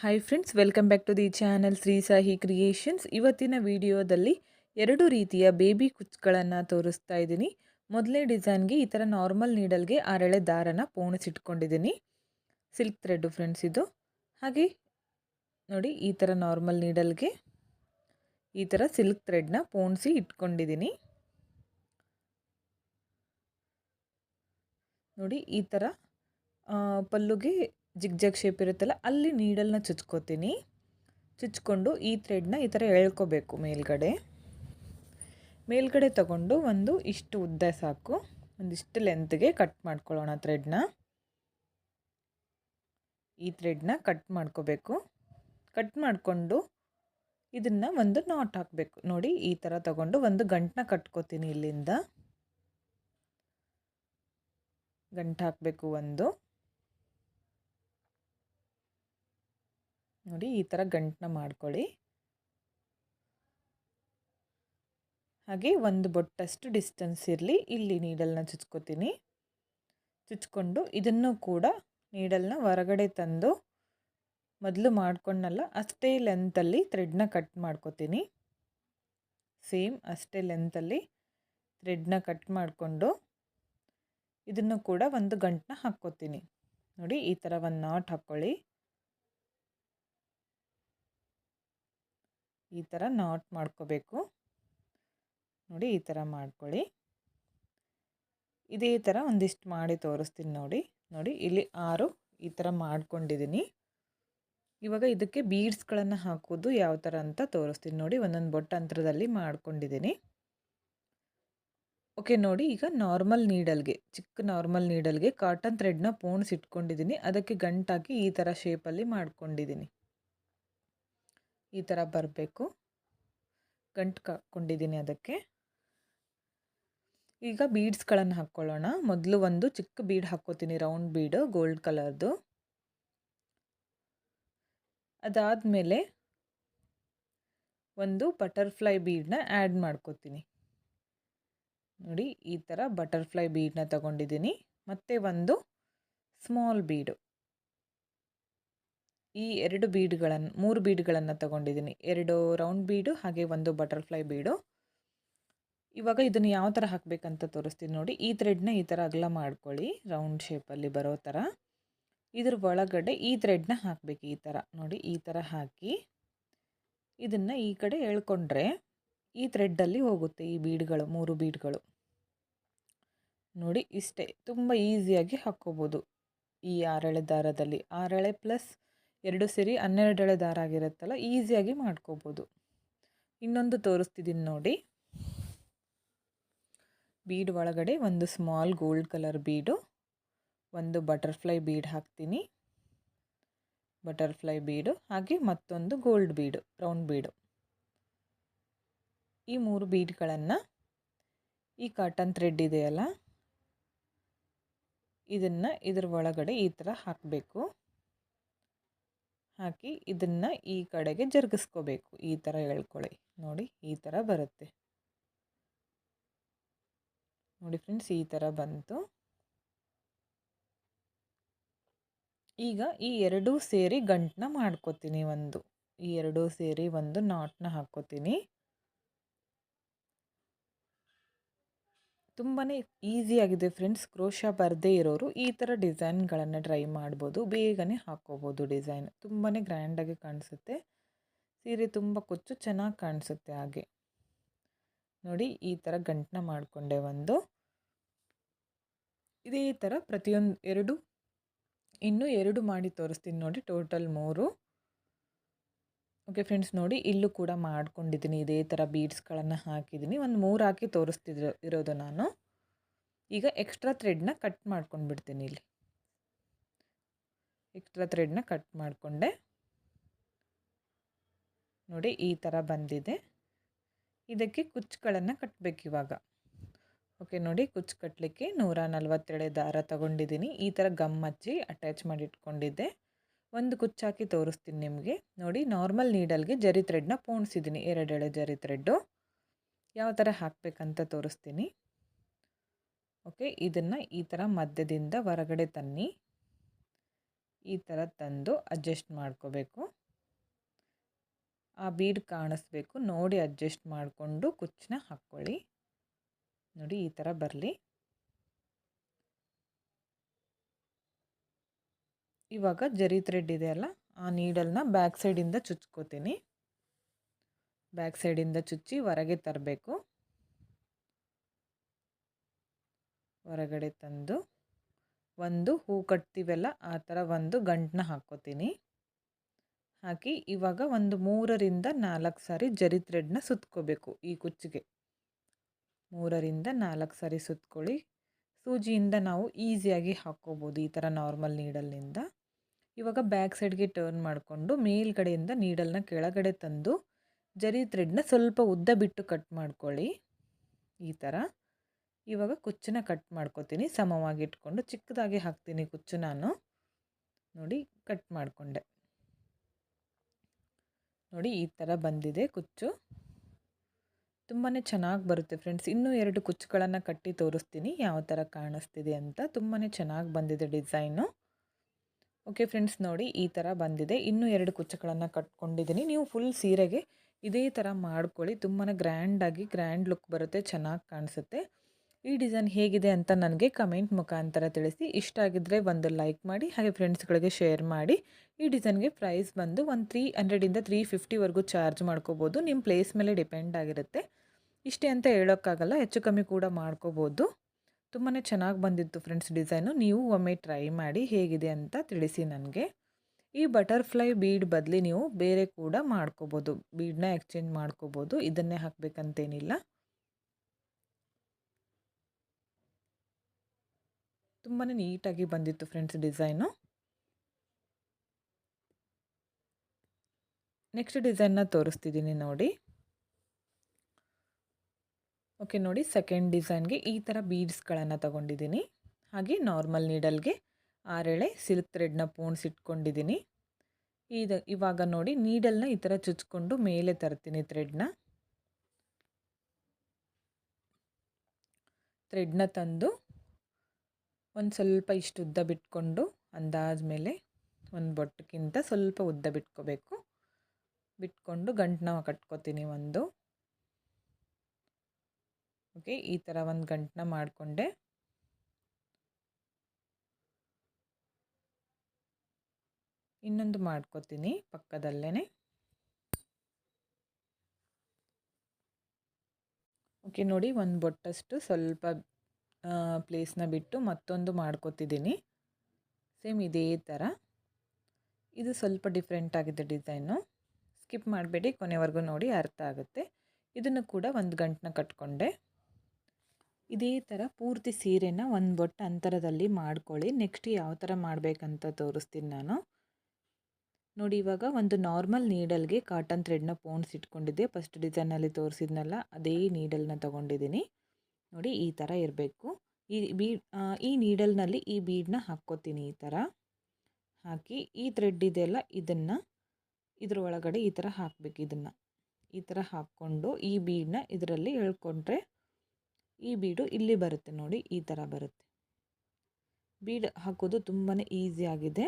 Hi friends welcome back to the channel Shri Sahi creations ಇವತ್ತಿನ ವಿಡಿಯೋದಲ್ಲಿ ಎರಡು ರೀತಿಯ ಬೇಬಿ ಕುಚ್ಗಳನ್ನು ತೋರಿಸ್ತಾ ಇದ್ದೀನಿ. ಮೊದಲೇ ಡಿಸೈನ್ಗೆ ಈ ಥರ ನಾರ್ಮಲ್ ನೀಡಲ್ಗೆ ಆರೆಳೆ ದಾರನ ಪೋಣಿಸಿಟ್ಕೊಂಡಿದ್ದೀನಿ ಸಿಲ್ಕ್ ಥ್ರೆಡ್ ಫ್ರೆಂಡ್ಸ್ ಇದು. ಹಾಗೆ ನೋಡಿ ಈ ಥರ ನಾರ್ಮಲ್ ನೀಡಲ್ಗೆ ಈ ಥರ ಸಿಲ್ಕ್ ಥ್ರೆಡ್ನ ಪೋಣಿಸಿ ಇಟ್ಕೊಂಡಿದ್ದೀನಿ. ನೋಡಿ ಈ ಥರ ಪಲ್ಲುಗೆ ಜಿಗ್ ಜಗ್ ಶೇಪ್ ಇರುತ್ತಲ್ಲ, ಅಲ್ಲಿ ನೀಡಲ್ನ ಚುಚ್ಕೋತೀನಿ. ಚುಚ್ಕೊಂಡು ಈ ಥ್ರೆಡ್ನ ಈ ಥರ ಎಳ್ಕೋಬೇಕು ಮೇಲ್ಗಡೆ. ಮೇಲ್ಗಡೆ ತಗೊಂಡು ಒಂದು ಇಷ್ಟು ಉದ್ದ ಸಾಕು. ಒಂದಿಷ್ಟು ಲೆಂತ್ಗೆ ಕಟ್ ಮಾಡ್ಕೊಳ್ಳೋಣ ಥ್ರೆಡ್ನ ಈ ಥ್ರೆಡ್ನ ಕಟ್ ಮಾಡ್ಕೋಬೇಕು. ಕಟ್ ಮಾಡಿಕೊಂಡು ಇದನ್ನು ಒಂದು ನಾಟ್ ಹಾಕಬೇಕು. ನೋಡಿ, ಈ ಥರ ತಗೊಂಡು ಒಂದು ಗಂಟನ್ನ ಕಟ್ಕೋತೀನಿ ಇಲ್ಲಿಂದ. ಗಂಟು ಹಾಕಬೇಕು ಒಂದು. ನೋಡಿ ಈ ಥರ ಗಂಟನ್ನ ಮಾಡ್ಕೊಳ್ಳಿ. ಹಾಗೆ ಒಂದು ಬೊಟ್ಟಷ್ಟು ಡಿಸ್ಟೆನ್ಸ್ ಇರಲಿ. ಇಲ್ಲಿ ನೀಡಲ್ನ ಚುಚ್ಕೋತೀನಿ. ಚುಚ್ಕೊಂಡು ಇದನ್ನು ಕೂಡ ನೀಡಲ್ನ ಹೊರಗಡೆ ತಂದು ಮೊದಲು ಮಾಡ್ಕೊಂಡಲ್ಲ ಅಷ್ಟೇ ಲೆಂತಲ್ಲಿ ಥ್ರೆಡ್ನ ಕಟ್ ಮಾಡ್ಕೋತೀನಿ. ಸೇಮ್ ಅಷ್ಟೇ ಲೆಂತಲ್ಲಿ ಥ್ರೆಡ್ನ ಕಟ್ ಮಾಡಿಕೊಂಡು ಇದನ್ನು ಕೂಡ ಒಂದು ಗಂಟನ್ನ ಹಾಕ್ಕೋತೀನಿ. ನೋಡಿ ಈ ಥರ ಒಂದು ನಾಟ್ ಹಾಕ್ಕೊಳ್ಳಿ. ಈ ಥರ ನಾಟ್ ಮಾಡ್ಕೋಬೇಕು. ನೋಡಿ ಈ ಥರ ಮಾಡ್ಕೊಳ್ಳಿ. ಇದೇ ಥರ ಒಂದಿಷ್ಟು ಮಾಡಿ ತೋರಿಸ್ತೀನಿ ನೋಡಿ. ನೋಡಿ ಇಲ್ಲಿ ಆರು ಈ ಥರ ಮಾಡ್ಕೊಂಡಿದ್ದೀನಿ ಇವಾಗ ಇದಕ್ಕೆ ಬೀಡ್ಸ್ಗಳನ್ನು ಹಾಕೋದು ಯಾವ ಥರ ಅಂತ ತೋರಿಸ್ತೀನಿ ನೋಡಿ. ಒಂದೊಂದು ಬೊಟ್ಟ ಅಂತರದಲ್ಲಿ ಮಾಡ್ಕೊಂಡಿದ್ದೀನಿ ಓಕೆ ನೋಡಿ ಈಗ ನಾರ್ಮಲ್ ನೀಡಲ್ಗೆ ಚಿಕ್ಕ ನಾರ್ಮಲ್ ನೀಡಲ್ಗೆ ಕಾಟನ್ ಥ್ರೆಡ್ನ ಪೋಣಿಸಿಟ್ಕೊಂಡಿದ್ದೀನಿ ಅದಕ್ಕೆ ಗಂಟಾಕಿ ಈ ಥರ ಶೇಪಲ್ಲಿ ಮಾಡ್ಕೊಂಡಿದ್ದೀನಿ ಈ ಥರ ಬರಬೇಕು. ಗಂಟು ಹಾಕ್ಕೊಂಡಿದ್ದೀನಿ ಅದಕ್ಕೆ. ಈಗ ಬೀಡ್ಸ್ಗಳನ್ನು ಹಾಕ್ಕೊಳ್ಳೋಣ. ಮೊದಲು ಒಂದು ಚಿಕ್ಕ ಬೀಡ್ ಹಾಕ್ಕೋತೀನಿ ರೌಂಡ್ ಬೀಡು ಗೋಲ್ಡ್ ಕಲರ್ದು ಅದಾದಮೇಲೆ ಒಂದು ಬಟರ್ಫ್ಲೈ ಬೀಡನ್ನ ಆ್ಯಡ್ ಮಾಡ್ಕೋತೀನಿ. ನೋಡಿ, ಈ ಥರ ಬಟರ್ಫ್ಲೈ ಬೀಡನ್ನ ತಗೊಂಡಿದ್ದೀನಿ ಮತ್ತು ಒಂದು ಸ್ಮಾಲ್ ಬೀಡು ಈ ಎರಡು ಬೀಡ್ಗಳನ್ನು, ಮೂರು ಬೀಡ್ಗಳನ್ನು ತಗೊಂಡಿದ್ದೀನಿ ಎರಡು ರೌಂಡ್ ಬೀಡು, ಹಾಗೆ ಒಂದು ಬಟರ್ಫ್ಲೈ ಬೀಡು. ಇವಾಗ ಇದನ್ನು ಯಾವ ಥರ ಹಾಕಬೇಕಂತ ತೋರಿಸ್ತೀನಿ ನೋಡಿ. ಈ ಥ್ರೆಡ್ನ ಈ ಥರ ಅಗಲ ಮಾಡ್ಕೊಳ್ಳಿ ರೌಂಡ್ ಶೇಪಲ್ಲಿ ಬರೋ ಥರ ಇದ್ರ ಒಳಗಡೆ ಈ ಥ್ರೆಡ್ನ ಹಾಕಬೇಕು ಈ ಥರ ನೋಡಿ, ಈ ಥರ ಹಾಕಿ. ಇದನ್ನು ಈ ಕಡೆ ಎಳ್ಕೊಂಡ್ರೆ ಈ ಥ್ರೆಡ್ಡಲ್ಲಿ ಹೋಗುತ್ತೆ ಈ ಬೀಡ್ಗಳು, ಮೂರು ಬೀಡ್ಗಳು. ನೋಡಿ, ಇಷ್ಟೇ. ತುಂಬ ಈಸಿಯಾಗಿ ಹಾಕ್ಕೋಬೋದು ಈ ಆರಳೆ ದಾರದಲ್ಲಿ. ಆರಳೆ ಪ್ಲಸ್ ಎರಡು ಸೇರಿ ಹನ್ನೆರಡೆಳೆ ದಾರ ಆಗಿರುತ್ತಲ್ಲ, ಈಸಿಯಾಗಿ ಮಾಡ್ಕೋಬೋದು. ಇನ್ನೊಂದು ತೋರಿಸ್ತಿದ್ದೀನಿ ನೋಡಿ. ಬೀಡ್ ಒಳಗಡೆ ಒಂದು ಸ್ಮಾಲ್ ಗೋಲ್ಡ್ ಕಲರ್ ಬೀಡು, ಒಂದು ಬಟರ್ಫ್ಲೈ ಬೀಡ್ ಹಾಕ್ತೀನಿ. ಬಟರ್ಫ್ಲೈ ಬೀಡು, ಹಾಗೆ ಮತ್ತೊಂದು ಗೋಲ್ಡ್ ಬೀಡು ರೌಂಡ್ ಬೀಡು. ಈ ಮೂರು ಬೀಡ್ಗಳನ್ನು ಈ ಕಾಟನ್ ಥ್ರೆಡ್ ಇದೆಯಲ್ಲ, ಇದನ್ನು ಇದರ ಒಳಗಡೆ ಈ ಥರ ಹಾಕಬೇಕು. ಹಾಕಿ ಇದನ್ನು ಈ ಕಡೆಗೆ ಜರುಗಿಸ್ಕೋಬೇಕು. ಈ ಥರ ಎಳ್ಕೊಳ್ಳಿ ನೋಡಿ, ಈ ಥರ ಬರುತ್ತೆ. ನೋಡಿ ಫ್ರೆಂಡ್ಸ್, ಈ ಥರ ಬಂತು. ಈಗ ಈ ಎರಡೂ ಸೇರಿ ಗಂಟನ್ನ ಮಾಡ್ಕೋತೀನಿ ಒಂದು. ಈ ಎರಡೂ ಸೇರಿ ಒಂದು ನಾಟ್ನ ಹಾಕ್ಕೋತೀನಿ. ತುಂಬಾ ಈಸಿಯಾಗಿದೆ ಫ್ರೆಂಡ್ಸ್. ಕ್ರೋಶ ಬರದೇ ಇರೋರು ಈ ಥರ ಡಿಸೈನ್ಗಳನ್ನು ಟ್ರೈ ಮಾಡ್ಬೋದು. ಬೇಗನೆ ಹಾಕ್ಕೋಬೋದು ಡಿಸೈನ್. ತುಂಬಾ ಗ್ರ್ಯಾಂಡಾಗಿ ಕಾಣಿಸುತ್ತೆ. ಸೀರೆ ತುಂಬ ಕೊಚ್ಚು, ಚೆನ್ನಾಗಿ ಕಾಣಿಸುತ್ತೆ ಹಾಗೆ. ನೋಡಿ, ಈ ಥರ ಗಂಟನ ಮಾಡಿಕೊಂಡೆ ಒಂದು. ಇದೇ ಥರ ಪ್ರತಿಯೊಂದು ಎರಡು, ಇನ್ನೂ ಎರಡು ಮಾಡಿ ತೋರಿಸ್ತೀನಿ ನೋಡಿ ಟೋಟಲ್ ಮೂರು. ಓಕೆ ಫ್ರೆಂಡ್ಸ್, ನೋಡಿ ಇಲ್ಲೂ ಕೂಡ ಮಾಡ್ಕೊಂಡಿದ್ದೀನಿ. ಇದೇ ಥರ ಬೀಡ್ಸ್ಗಳನ್ನು ಹಾಕಿದ್ದೀನಿ. ಒಂದು ಮೂರು ಹಾಕಿ ತೋರಿಸ್ತಿದ್ರು, ಇರೋದು ನಾನು. ಈಗ ಎಕ್ಸ್ಟ್ರಾ ಥ್ರೆಡ್ನ ಕಟ್ ಮಾಡ್ಕೊಂಡು ಬಿಡ್ತೀನಿ ಇಲ್ಲಿ. ಎಕ್ಸ್ಟ್ರಾ ಥ್ರೆಡ್ನ ಕಟ್ ಮಾಡಿಕೊಂಡೆ. ನೋಡಿ ಈ ಥರ ಬಂದಿದೆ. ಇದಕ್ಕೆ ಕುಚ್ಚುಗಳನ್ನು ಕಟ್ಟಬೇಕು ಇವಾಗ. ಓಕೆ ನೋಡಿ ಕುಚ್ಚು ಕಟ್ಟಲಿಕ್ಕೆ ನೂರ ನಲ್ವತ್ತೆರಡು ದಾರ ತಗೊಂಡಿದ್ದೀನಿ. ಈ ಥರ ಗಮ್ ಹಚ್ಚಿ ಅಟ್ಯಾಚ್ ಮಾಡಿ ಇಟ್ಕೊಂಡಿದ್ದೆ. ಒಂದು ಕುಚ್ಚಾಕಿ ತೋರಿಸ್ತೀನಿ ನಿಮಗೆ. ನೋಡಿ ನಾರ್ಮಲ್ ನೀಡಲ್ಗೆ ಜರಿ ಥ್ರೆಡ್ನ ಪೋಣಿಸಿದ್ದೀನಿ. ಎರಡೆಳೆ ಜರಿ ಥ್ರೆಡ್ಡು ಯಾವ ಥರ ಹಾಕಬೇಕಂತ ತೋರಿಸ್ತೀನಿ. ಓಕೆ, ಇದನ್ನು ಈ ಥರ ಮಧ್ಯದಿಂದ ಹೊರಗಡೆ ತನ್ನಿ. ಈ ಥರ ತಂದು ಅಡ್ಜಸ್ಟ್ ಮಾಡ್ಕೋಬೇಕು. ಆ ಬೀಡ್ ಕಾಣಿಸ್ಬೇಕು. ನೋಡಿ ಅಡ್ಜಸ್ಟ್ ಮಾಡಿಕೊಂಡು ಕುಚ್ಚನ್ನ ಹಾಕ್ಕೊಳ್ಳಿ. ನೋಡಿ ಈ ಥರ ಬರಲಿ. ಇವಾಗ ಜರಿ ಥ್ರೆಡ್ ಇದೆಯಲ್ಲ ಆ ನೀಡಲ್ನ ಬ್ಯಾಕ್ ಸೈಡಿಂದ ಚುಚ್ಕೋತೀನಿ. ಬ್ಯಾಕ್ ಸೈಡಿಂದ ಚುಚ್ಚಿ ಹೊರಗೆ ತರಬೇಕು. ಹೊರಗಡೆ ತಂದು ಒಂದು ಹೂ ಕಟ್ತೀವಲ್ಲ, ಆ ಥರ ಒಂದು ಗಂಟನ್ನ ಹಾಕ್ಕೋತೀನಿ ಹಾಕಿ ಇವಾಗ ಒಂದು ಮೂರರಿಂದ ನಾಲ್ಕು ಸಾರಿ ಜರಿ ಥ್ರೆಡ್ನ ಸುತ್ಕೋಬೇಕು ಈ ಕುಚ್ಚಿಗೆ. ಮೂರರಿಂದ ನಾಲ್ಕು ಸಾರಿ ಸುತ್ಕೊಳ್ಳಿ. ಸೂಜಿಯಿಂದ ನಾವು ಈಸಿಯಾಗಿ ಹಾಕ್ಕೋಬೋದು ಈ ಥರ ನಾರ್ಮಲ್ ನೀಡಲ್ನಿಂದ. ಇವಾಗ ಬ್ಯಾಕ್ ಸೈಡ್ಗೆ ಟರ್ನ್ ಮಾಡಿಕೊಂಡು ಮೇಲ್ಗಡೆಯಿಂದ ನೀಡಲ್ನ ಕೆಳಗಡೆ ತಂದು ಜರಿ ಥ್ರೆಡ್ನ ಸ್ವಲ್ಪ ಉದ್ದ ಬಿಟ್ಟು ಕಟ್ ಮಾಡ್ಕೊಳ್ಳಿ. ಈ ಥರ ಇವಾಗ ಕುಚ್ಚನ್ನ ಕಟ್ ಮಾಡ್ಕೋತೀನಿ. ಸಮವಾಗಿ ಇಟ್ಕೊಂಡು ಚಿಕ್ಕದಾಗಿ ಹಾಕ್ತೀನಿ ಕುಚ್ಚು ನಾನು. ನೋಡಿ, ಕಟ್ ಮಾಡಿಕೊಂಡೆ. ನೋಡಿ, ಈ ಥರ ಬಂದಿದೆ ಕುಚ್ಚು. ತುಂಬಾ ಚೆನ್ನಾಗಿ ಬರುತ್ತೆ ಫ್ರೆಂಡ್ಸ್. ಇನ್ನೂ ಎರಡು ಕುಚ್ಚುಗಳನ್ನು ಕಟ್ಟಿ ತೋರಿಸ್ತೀನಿ. ಯಾವ ಥರ ಕಾಣಿಸ್ತಿದೆ ಅಂತ. ತುಂಬಾ ಚೆನ್ನಾಗಿ ಬಂದಿದೆ ಡಿಸೈನು. ಓಕೆ ಫ್ರೆಂಡ್ಸ್, ನೋಡಿ, ಈ ಥರ ಬಂದಿದೆ. ಇನ್ನೂ ಎರಡು ಕುಚ್ಚುಗಳನ್ನು ಕಟ್ಕೊಂಡಿದ್ದೀನಿ. ನೀವು ಫುಲ್ ಸೀರೆಗೆ ಇದೇ ಥರ ಮಾಡ್ಕೊಳ್ಳಿ. ತುಂಬಾ ಗ್ರ್ಯಾಂಡಾಗಿ, ಗ್ರ್ಯಾಂಡ್ ಲುಕ್ ಬರುತ್ತೆ, ಚೆನ್ನಾಗಿ ಕಾಣಿಸುತ್ತೆ. ಈ ಡಿಸೈನ್ ಹೇಗಿದೆ ಅಂತ ನನಗೆ ಕಮೆಂಟ್ ಮುಖಾಂತರ ತಿಳಿಸಿ. ಇಷ್ಟ ಆಗಿದ್ದರೆ ಒಂದು ಲೈಕ್ ಮಾಡಿ, ಹಾಗೆ ಫ್ರೆಂಡ್ಸ್ಗಳಿಗೆ ಶೇರ್ ಮಾಡಿ. ಈ ಡಿಸೈನ್ಗೆ ಪ್ರೈಸ್ ಬಂದು ಒಂದು ತ್ರೀ ಹಂಡ್ರೆಡಿಂದ ತ್ರೀ ಫಿಫ್ಟಿವರೆಗೂ ಚಾರ್ಜ್ ಮಾಡ್ಕೋಬೋದು. ನಿಮ್ಮ ಪ್ಲೇಸ್ ಮೇಲೆ ಡಿಪೆಂಡ್ ಆಗಿರುತ್ತೆ. ಇಷ್ಟೇ ಅಂತ ಹೇಳೋಕ್ಕಾಗಲ್ಲ, ಹೆಚ್ಚು ಕಮ್ಮಿ ಕೂಡ ಮಾಡ್ಕೋಬೋದು. ತುಂಬಾ ಚೆನ್ನಾಗಿ ಬಂದಿತ್ತು ಫ್ರೆಂಡ್ಸ್ ಡಿಸೈನು ನೀವು ಒಮ್ಮೆ ಟ್ರೈ ಮಾಡಿ ಹೇಗಿದೆ ಅಂತ ತಿಳಿಸಿ ನನಗೆ. ಈ ಬಟರ್ಫ್ಲೈ ಬೀಡ್ ಬದಲಿ ನೀವು ಬೇರೆ ಕೂಡ ಮಾಡ್ಕೋಬೋದು. ಬೀಡನ್ನ ಎಕ್ಸ್ಚೇಂಜ್ ಮಾಡ್ಕೋಬೋದು. ಇದನ್ನೇ ಹಾಕಬೇಕಂತೇನಿಲ್ಲ. ತುಂಬಾ ನೀಟಾಗಿ ಬಂದಿತ್ತು ಫ್ರೆಂಡ್ಸ್ ಡಿಸೈನು. ನೆಕ್ಸ್ಟ್ ಡಿಸೈನ್ನ ತೋರಿಸ್ತಿದ್ದೀನಿ ನೋಡಿ. ಓಕೆ, ನೋಡಿ ಸೆಕೆಂಡ್ ಡಿಸೈನ್ಗೆ ಈ ಥರ ಬೀಡ್ಸ್ಗಳನ್ನು ತಗೊಂಡಿದ್ದೀನಿ. ಹಾಗೆ ನಾರ್ಮಲ್ ನೀಡಲ್ಗೆ ಆರೆಳೆ ಸಿಲ್ಕ್ ಥ್ರೆಡ್ನ ಪೋಣಿಸಿಟ್ಕೊಂಡಿದ್ದೀನಿ ಇದು ಇವಾಗ ನೋಡಿ ನೀಡಲ್ನ ಈ ಥರ ಚುಚ್ಕೊಂಡು ಮೇಲೆ ತರ್ತೀನಿ ಥ್ರೆಡ್ನ. ಥ್ರೆಡ್ನ ತಂದು ಒಂದು ಸ್ವಲ್ಪ ಇಷ್ಟು ಉದ್ದ ಬಿಟ್ಕೊಂಡು ಅಂದಾಜ ಮೇಲೆ ಒಂದು ಬೊಟ್ಟಕ್ಕಿಂತ ಸ್ವಲ್ಪ ಉದ್ದ ಬಿಟ್ಕೋಬೇಕು. ಬಿಟ್ಕೊಂಡು ಗಂಟನ್ನ ಕಟ್ಕೋತೀನಿ ಒಂದು. ಓಕೆ ಈ ಥರ ಒಂದು ಗಂಟನ್ನ ಮಾಡಿಕೊಂಡೆ. ಇನ್ನೊಂದು ಮಾಡ್ಕೋತೀನಿ ಪಕ್ಕದಲ್ಲೇ ಓಕೆ ನೋಡಿ ಒಂದು ಬೊಟ್ಟಷ್ಟು ಸ್ವಲ್ಪ ಪ್ಲೇಸ್ನ ಬಿಟ್ಟು ಮತ್ತೊಂದು ಮಾಡ್ಕೋತಿದ್ದೀನಿ. ಸೇಮ್ ಇದೇ ಥರ ಇದು ಸ್ವಲ್ಪ ಡಿಫ್ರೆಂಟ್ ಆಗಿದೆ ಡಿಸೈನು ಸ್ಕಿಪ್ ಮಾಡಬೇಡಿ, ಕೊನೆವರೆಗೂ ನೋಡಿ ಅರ್ಥ ಆಗುತ್ತೆ. ಇದನ್ನು ಕೂಡ ಒಂದು ಗಂಟನ್ನ ಕಟ್ಕೊಂಡೆ. ಇದೇ ಥರ ಪೂರ್ತಿ ಸೀರೆನ ಒಂದು ಬೊಟ್ಟ ಅಂತರದಲ್ಲಿ ಮಾಡ್ಕೊಳ್ಳಿ. ನೆಕ್ಸ್ಟ್ ಯಾವ ಥರ ಮಾಡಬೇಕಂತ ತೋರಿಸ್ತೀನಿ ನಾನು. ನೋಡಿ, ಇವಾಗ ಒಂದು ನಾರ್ಮಲ್ ನೀಡಲ್ಗೆ ಕಾಟನ್ ಥ್ರೆಡ್ನ ಪೋಣ್ಸ್ ಇಟ್ಕೊಂಡಿದ್ದೆ. ಫಸ್ಟ್ ಡಿಸೈನಲ್ಲಿ ತೋರಿಸಿದ್ನಲ್ಲ, ಅದೇ ನೀಡಲ್ನ ತೊಗೊಂಡಿದ್ದೀನಿ. ನೋಡಿ ಈ ಥರ ಇರಬೇಕು. ಈ ಬೀಡ್ ಈ ನೀಡಲ್ನಲ್ಲಿ ಈ ಬೀಡನ್ನ ಹಾಕ್ಕೋತೀನಿ ಈ ಥರ ಹಾಕಿ ಈ ಥ್ರೆಡ್ ಇದೆಲ್ಲ ಇದನ್ನು ಇದ್ರ ಒಳಗಡೆ ಈ ಥರ ಹಾಕಬೇಕು ಇದನ್ನು. ಈ ಥರ ಹಾಕ್ಕೊಂಡು ಈ ಬೀಡನ್ನ ಇದರಲ್ಲಿ ಎಳ್ಕೊಂಡ್ರೆ ಈ ಬೀಡು ಇಲ್ಲಿ ಬರುತ್ತೆ ನೋಡಿ, ಈ ಥರ ಬರುತ್ತೆ. ಬೀಡ್ ಹಾಕೋದು ತುಂಬಾ ಆಗಿದೆ.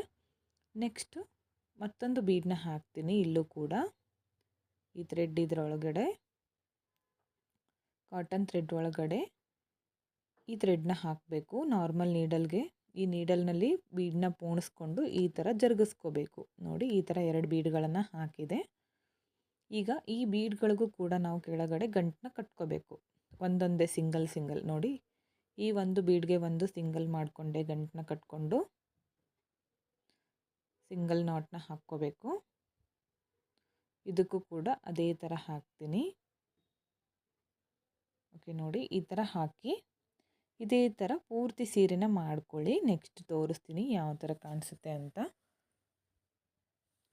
ನೆಕ್ಸ್ಟು ಮತ್ತೊಂದು ಬೀಡನ್ನ ಹಾಕ್ತೀನಿ ಇಲ್ಲೂ ಕೂಡ. ಈ ಥ್ರೆಡ್ ಇದರೊಳಗಡೆ. ಕಾಟನ್ ಥ್ರೆಡ್ ಒಳಗಡೆ ಈ ಥ್ರೆಡ್ನ ಹಾಕಬೇಕು. ನಾರ್ಮಲ್ ನೀಡಲ್ಗೆ ಈ ನೀಡಲ್ನಲ್ಲಿ ಬೀಡನ್ನ ಪೋಣಿಸ್ಕೊಂಡು ಈ ಥರ ಜರುಗಿಸ್ಕೋಬೇಕು. ನೋಡಿ ಈ ಥರ ಎರಡು ಬೀಡ್ಗಳನ್ನು ಹಾಕಿದೆ. ಈಗ ಈ ಬೀಡ್ಗಳಿಗೂ ಕೂಡ ನಾವು ಕೆಳಗಡೆ ಗಂಟನ್ನ ಕಟ್ಕೋಬೇಕು. ಒಂದೊಂದೇ ಸಿಂಗಲ್ ಸಿಂಗಲ್ ನೋಡಿ. ಈ ಒಂದು ಬೀಡ್ಗೆ ಒಂದು ಸಿಂಗಲ್ ಮಾಡಿಕೊಂಡೆ ಗಂಟನ್ನ ಕಟ್ಕೊಂಡು ಸಿಂಗಲ್ ನಾಟ್ನ ಹಾಕ್ಕೋಬೇಕು. ಇದಕ್ಕೂ ಕೂಡ ಅದೇ ಥರ ಹಾಕ್ತೀನಿ. ಓಕೆ, ನೋಡಿ ಈ ಥರ ಹಾಕಿ, ಇದೇ ಥರ ಪೂರ್ತಿ ಸೀರೆನ ಮಾಡ್ಕೊಳ್ಳಿ. ನೆಕ್ಸ್ಟ್ ತೋರಿಸ್ತೀನಿ ಯಾವ ಥರ ಕಾಣಿಸುತ್ತೆ ಅಂತ.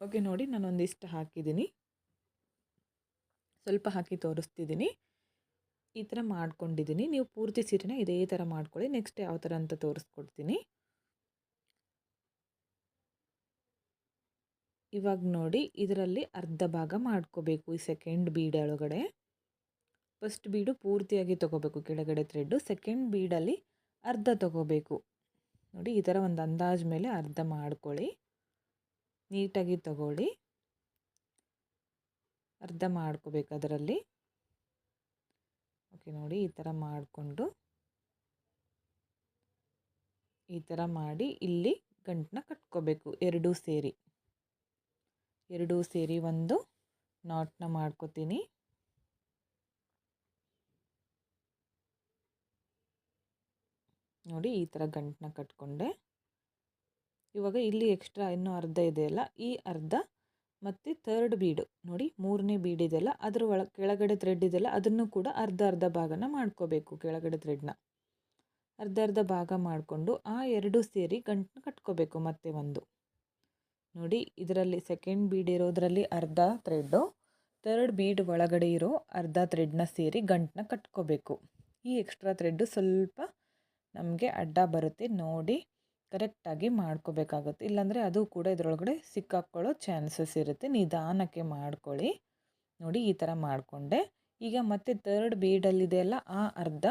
ಓಕೆ, ನೋಡಿ ನಾನು ಒಂದಿಷ್ಟು ಹಾಕಿದ್ದೀನಿ. ಸ್ವಲ್ಪ ಹಾಕಿ ತೋರಿಸ್ತಿದ್ದೀನಿ. ಈ ಥರ ಮಾಡ್ಕೊಂಡಿದ್ದೀನಿ. ನೀವು ಪೂರ್ತಿ ಸೀರೆನ ಇದೇ ಥರ ಮಾಡ್ಕೊಳ್ಳಿ. ನೆಕ್ಸ್ಟ್ ಯಾವ ಥರ ಅಂತ ತೋರಿಸ್ಕೊಡ್ತೀನಿ. ಇವಾಗ ನೋಡಿ, ಇದರಲ್ಲಿ ಅರ್ಧ ಭಾಗ ಮಾಡ್ಕೋಬೇಕು ಈ ಸೆಕೆಂಡ್ ಬೀಡ್ ಒಳಗಡೆ. ಫಸ್ಟ್ ಬೀಡು ಪೂರ್ತಿಯಾಗಿ ತೊಗೋಬೇಕು, ಕೆಳಗಡೆ ಥ್ರೆಡ್ಡು ಸೆಕೆಂಡ್ ಬೀಡಲ್ಲಿ ಅರ್ಧ ತೊಗೋಬೇಕು. ನೋಡಿ, ಈ ಥರ ಒಂದು ಅಂದಾಜು ಮೇಲೆ ಅರ್ಧ ಮಾಡ್ಕೊಳ್ಳಿ. ನೀಟಾಗಿ ತಗೊಳ್ಳಿ. ಅರ್ಧ ಮಾಡ್ಕೋಬೇಕು ಅದರಲ್ಲಿ. ಓಕೆ ನೋಡಿ, ಈ ಥರ ಮಾಡಿಕೊಂಡು. ಈ ಥರ ಮಾಡಿ ಇಲ್ಲಿ ಗಂಟನ್ನ ಕಟ್ಕೋಬೇಕು, ಎರಡೂ ಸೇರಿ. ಎರಡೂ ಸೇರಿ ಒಂದು ನಾಟ್ನ ಮಾಡ್ಕೋತೀನಿ. ನೋಡಿ ಈ ಥರ ಗಂಟನ್ನ ಕಟ್ಕೊಂಡೆ. ಇವಾಗ ಇಲ್ಲಿ ಎಕ್ಸ್ಟ್ರಾ ಇನ್ನೂ ಅರ್ಧ ಇದೆಯಲ್ಲ ಈ ಅರ್ಧ ಮತ್ತು ಥರ್ಡ್ ಬೀಡು ನೋಡಿ ಮೂರನೇ ಬೀಡ್ ಇದೆಯಲ್ಲ ಅದ್ರ ಒಳ ಕೆಳಗಡೆ ಥ್ರೆಡ್ ಇದೆಯಲ್ಲ ಅದನ್ನು ಕೂಡ ಅರ್ಧ ಅರ್ಧ ಭಾಗನ ಮಾಡ್ಕೋಬೇಕು ಕೆಳಗಡೆ ಥ್ರೆಡ್ನ ಅರ್ಧ ಅರ್ಧ ಭಾಗ ಮಾಡಿಕೊಂಡು ಆ ಎರಡು ಸೇರಿ ಗಂಟನ್ನ ಕಟ್ಕೋಬೇಕು ಮತ್ತೆ ಒಂದು. ನೋಡಿ ಇದರಲ್ಲಿ ಸೆಕೆಂಡ್ ಬೀಡ್ ಇರೋದ್ರಲ್ಲಿ ಅರ್ಧ ಥ್ರೆಡ್ಡು ಥರ್ಡ್ ಬೀಡ್ ಒಳಗಡೆ ಇರೋ ಅರ್ಧ ಥ್ರೆಡ್ನ ಸೇರಿ ಗಂಟನ್ನ ಕಟ್ಕೋಬೇಕು. ಈ ಎಕ್ಸ್ಟ್ರಾ ಥ್ರೆಡ್ಡು ಸ್ವಲ್ಪ ನಮಗೆ ಅಡ್ಡ ಬರುತ್ತೆ ನೋಡಿ ಕರೆಕ್ಟಾಗಿ ಮಾಡ್ಕೋಬೇಕಾಗುತ್ತೆ. ಇಲ್ಲಾಂದರೆ ಅದು ಕೂಡ ಇದರೊಳಗಡೆ ಸಿಕ್ಕಾಕ್ಕೊಳ್ಳೋ ಚಾನ್ಸಸ್ ಇರುತ್ತೆ. ನಿಧಾನಕ್ಕೆ ಮಾಡ್ಕೊಳ್ಳಿ. ನೋಡಿ ಈ ಥರ ಮಾಡಿಕೊಂಡೆ. ಈಗ ಮತ್ತೆ ತರ್ಡ್ ಬೀಡಲ್ಲಿದೆಯಲ್ಲ ಆ ಅರ್ಧ,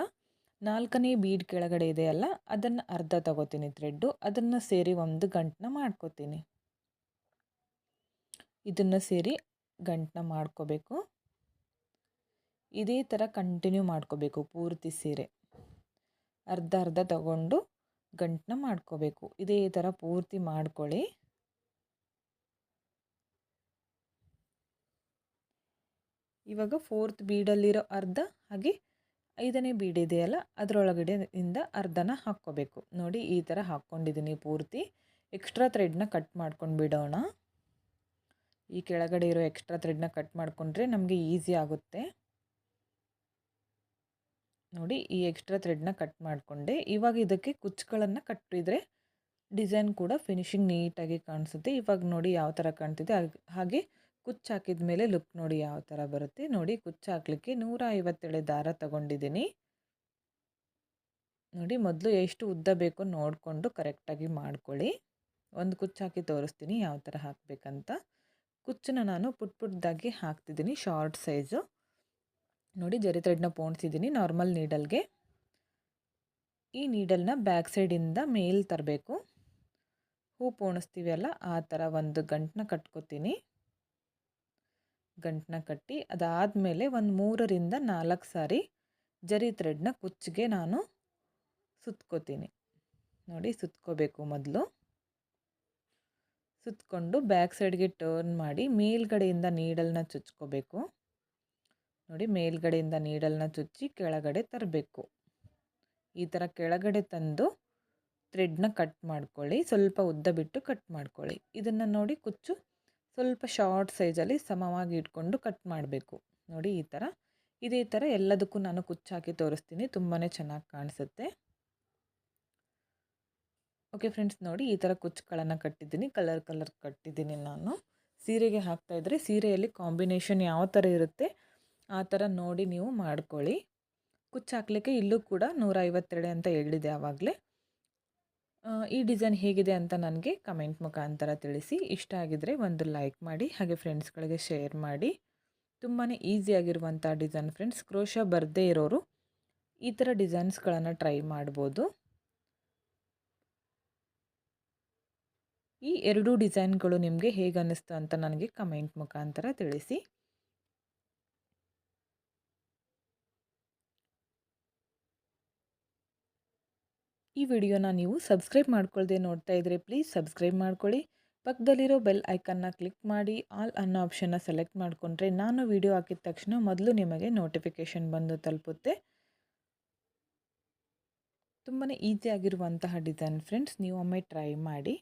ನಾಲ್ಕನೇ ಬೀಡ್ ಕೆಳಗಡೆ ಇದೆಯಲ್ಲ ಅದನ್ನು ಅರ್ಧ ತಗೋತೀನಿ ಥ್ರೆಡ್ಡು ಅದನ್ನು ಸೇರಿ ಒಂದು ಗಂಟನ್ನ ಮಾಡ್ಕೋತೀನಿ. ಇದನ್ನು ಸೇರಿ ಗಂಟನ್ನ ಮಾಡ್ಕೋಬೇಕು. ಇದೇ ಥರ ಕಂಟಿನ್ಯೂ ಮಾಡ್ಕೋಬೇಕು ಪೂರ್ತಿ ಸೀರೆ. ಅರ್ಧ ಅರ್ಧ ತಗೊಂಡು ಗಂಟನ್ನ ಮಾಡ್ಕೋಬೇಕು. ಇದೇ ಥರ ಪೂರ್ತಿ ಮಾಡ್ಕೊಳ್ಳಿ. ಇವಾಗ ಫೋರ್ತ್ ಬೀಡಲ್ಲಿರೋ ಅರ್ಧ ಹಾಗೆ ಐದನೇ ಬೀಡ್ ಇದೆಯಲ್ಲ, ಅದರೊಳಗಡೆ ಇಂದ ಅರ್ಧನ ಹಾಕ್ಕೋಬೇಕು. ನೋಡಿ, ಈ ಥರ ಹಾಕ್ಕೊಂಡಿದ್ದೀನಿ ಪೂರ್ತಿ. ಎಕ್ಸ್ಟ್ರಾ ಥ್ರೆಡ್ನ ಕಟ್ ಮಾಡ್ಕೊಂಡು ಬಿಡೋಣ. ಈ ಕೆಳಗಡೆ ಇರೋ ಎಕ್ಸ್ಟ್ರಾ ಥ್ರೆಡ್ನ ಕಟ್ ಮಾಡಿಕೊಂಡ್ರೆ ನಮಗೆ ಈಸಿ ಆಗುತ್ತೆ. ನೋಡಿ ಈ ಎಕ್ಸ್ಟ್ರಾ ಥ್ರೆಡ್ನ ಕಟ್ ಮಾಡಿಕೊಂಡೆ. ಇವಾಗ ಇದಕ್ಕೆ ಕುಚ್ಚುಗಳನ್ನು ಕಟ್ಟಿದರೆ ಡಿಸೈನ್ ಕೂಡ ಫಿನಿಶಿಂಗ್ ನೀಟಾಗಿ ಕಾಣಿಸುತ್ತೆ. ಇವಾಗ ನೋಡಿ ಯಾವ ಥರ ಕಾಣ್ತಿದೆ. ಹಾಗೆ ಕುಚ್ಚು ಹಾಕಿದ ಮೇಲೆ ಲುಕ್ ನೋಡಿ ಯಾವ ಥರ ಬರುತ್ತೆ. ನೋಡಿ ಕುಚ್ಚು ಹಾಕಲಿಕ್ಕೆ ನೂರ ಐವತ್ತೇಳು ದಾರ ತಗೊಂಡಿದ್ದೀನಿ. ನೋಡಿ ಮೊದಲು ಎಷ್ಟು ಉದ್ದ ಬೇಕೋ ನೋಡಿಕೊಂಡು ಕರೆಕ್ಟಾಗಿ ಮಾಡ್ಕೊಳ್ಳಿ. ಒಂದು ಕುಚ್ಚು ಹಾಕಿ ತೋರಿಸ್ತೀನಿ ಯಾವ ಥರ ಹಾಕಬೇಕಂತ. ಕುಚ್ಚನ್ನ ನಾನು ಪುಟ್ ಪುಟ್ಟದಾಗಿ ಹಾಕ್ತಿದ್ದೀನಿ ಶಾರ್ಟ್ ಸೈಜು ನೋಡಿ ಜರಿ ಥ್ರೆಡ್ನ ಪೋಣಿಸಿದ್ದೀನಿ ನಾರ್ಮಲ್ ನೀಡಲ್ಗೆ ಈ ನೀಡಲ್ನ ಬ್ಯಾಕ್ ಸೈಡಿಂದ ಮೇಲ್ ತರಬೇಕು. ಹೂ ಪೋಣಿಸ್ತೀವಲ್ಲ ಆ ಥರ ಒಂದು ಗಂಟನ್ನ ಕಟ್ಕೋತೀನಿ. ಗಂಟನ್ನ ಕಟ್ಟಿ, ಅದಾದಮೇಲೆ ಒಂದು ಮೂರರಿಂದ ನಾಲ್ಕು ಸಾರಿ ಜರಿ ಥ್ರೆಡ್ನ ಕುಚ್ಚಿಗೆ ನಾನು ಸುತ್ಕೋತೀನಿ. ನೋಡಿ ಸುತ್ಕೋಬೇಕು ಮೊದಲು. ಸುತ್ಕೊಂಡು ಬ್ಯಾಕ್ ಸೈಡ್ಗೆ ಟರ್ನ್ ಮಾಡಿ ಮೇಲ್ಗಡೆಯಿಂದ ನೀಡಲ್ನ ಚುಚ್ಕೋಬೇಕು. ನೋಡಿ ಮೇಲ್ಗಡೆಯಿಂದ ನೀಡಲ್ನ ಚುಚ್ಚಿ ಕೆಳಗಡೆ ತರಬೇಕು. ಈ ಥರ ಕೆಳಗಡೆ ತಂದು ಥ್ರೆಡ್ನ ಕಟ್ ಮಾಡ್ಕೊಳ್ಳಿ. ಸ್ವಲ್ಪ ಉದ್ದ ಬಿಟ್ಟು ಕಟ್ ಮಾಡ್ಕೊಳ್ಳಿ. ಇದನ್ನು ನೋಡಿ ಕುಚ್ಚು ಸ್ವಲ್ಪ ಶಾರ್ಟ್ ಸೈಜಲ್ಲಿ ಸಮವಾಗಿ ಇಟ್ಕೊಂಡು ಕಟ್ ಮಾಡಬೇಕು. ನೋಡಿ ಈ ಥರ ಇದೇ ಥರ ಎಲ್ಲದಕ್ಕೂ ನಾನು ಕುಚ್ಚು ಹಾಕಿ ತೋರಿಸ್ತೀನಿ. ತುಂಬಾ ಚೆನ್ನಾಗಿ ಕಾಣಿಸುತ್ತೆ. ಓಕೆ ಫ್ರೆಂಡ್ಸ್ ನೋಡಿ ಈ ಥರ ಕುಚ್ಚುಗಳನ್ನು ಕಟ್ಟಿದ್ದೀನಿ. ಕಲರ್ ಕಲರ್ ಕಟ್ಟಿದ್ದೀನಿ ನಾನು. ಸೀರೆಗೆ ಹಾಕ್ತಾಯಿದ್ರೆ ಸೀರೆಯಲ್ಲಿ ಕಾಂಬಿನೇಷನ್ ಯಾವ ಥರ ಇರುತ್ತೆ ಆ ಥರ ನೋಡಿ ನೀವು ಮಾಡ್ಕೊಳ್ಳಿ. ಕುಚ್ಚು ಹಾಕ್ಲಿಕ್ಕೆ ಇಲ್ಲೂ ಕೂಡ ನೂರ ಐವತ್ತೆರಡು ಅಂತ ಹೇಳಿದೆ ಆವಾಗಲೇ. ಈ ಡಿಸೈನ್ ಹೇಗಿದೆ ಅಂತ ನನಗೆ ಕಮೆಂಟ್ ಮುಖಾಂತರ ತಿಳಿಸಿ. ಇಷ್ಟ ಆಗಿದರೆ ಒಂದು ಲೈಕ್ ಮಾಡಿ, ಹಾಗೆ ಫ್ರೆಂಡ್ಸ್ಗಳಿಗೆ ಶೇರ್ ಮಾಡಿ. ತುಂಬಾ ಈಸಿಯಾಗಿರುವಂಥ ಡಿಸೈನ್ ಫ್ರೆಂಡ್ಸ್, ಕ್ರೋಶ ಬರದೇ ಇರೋರು ಈ ಥರ ಡಿಸೈನ್ಸ್ಗಳನ್ನು ಟ್ರೈ ಮಾಡ್ಬೋದು. ಈ ಎರಡೂ ಡಿಸೈನ್ಗಳು ನಿಮಗೆ ಹೇಗೆ ಅನ್ನಿಸ್ತು ಅಂತ ನನಗೆ ಕಮೆಂಟ್ ಮುಖಾಂತರ ತಿಳಿಸಿ. ಈ ವಿಡಿಯೋನ ನೀವು ಸಬ್ಸ್ಕ್ರೈಬ್ ಮಾಡ್ಕೊಳ್ಳದೆ ನೋಡ್ತಾ ಇದ್ದರೆ ಪ್ಲೀಸ್ ಸಬ್ಸ್ಕ್ರೈಬ್ ಮಾಡ್ಕೊಳ್ಳಿ. ಪಕ್ಕದಲ್ಲಿರೋ ಬೆಲ್ ಐಕನ್ನ ಕ್ಲಿಕ್ ಮಾಡಿ, ಆಲ್ ಅನ್ನೋ ಆಪ್ಷನ್ನ ಸೆಲೆಕ್ಟ್ ಮಾಡಿಕೊಂಡ್ರೆ ನಾನು ವಿಡಿಯೋ ಹಾಕಿದ ತಕ್ಷಣ ಮೊದಲು ನಿಮಗೆ ನೋಟಿಫಿಕೇಷನ್ ಬಂದು ತಲುಪುತ್ತೆ. ತುಂಬಾ ಈಸಿ ಆಗಿರುವಂತಹ ಡಿಸೈನ್ ಫ್ರೆಂಡ್ಸ್, ನೀವು ಒಮ್ಮೆ ಟ್ರೈ ಮಾಡಿ.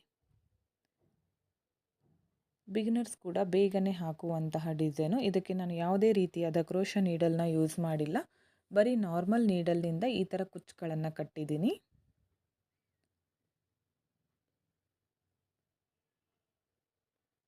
ಬಿಗಿನರ್ಸ್ ಕೂಡ ಬೇಗನೆ ಹಾಕುವಂತಹ ಡಿಸೈನು. ಇದಕ್ಕೆ ನಾನು ಯಾವುದೇ ರೀತಿಯಾದ ಕ್ರೋಶ ನೀಡಲ್ನ ಯೂಸ್ ಮಾಡಿಲ್ಲ. ಬರೀ ನಾರ್ಮಲ್ ನೀಡಲ್ನಿಂದ ಈ ಥರ ಕುಚ್ಚುಗಳನ್ನು ಕಟ್ಟಿದ್ದೀನಿ.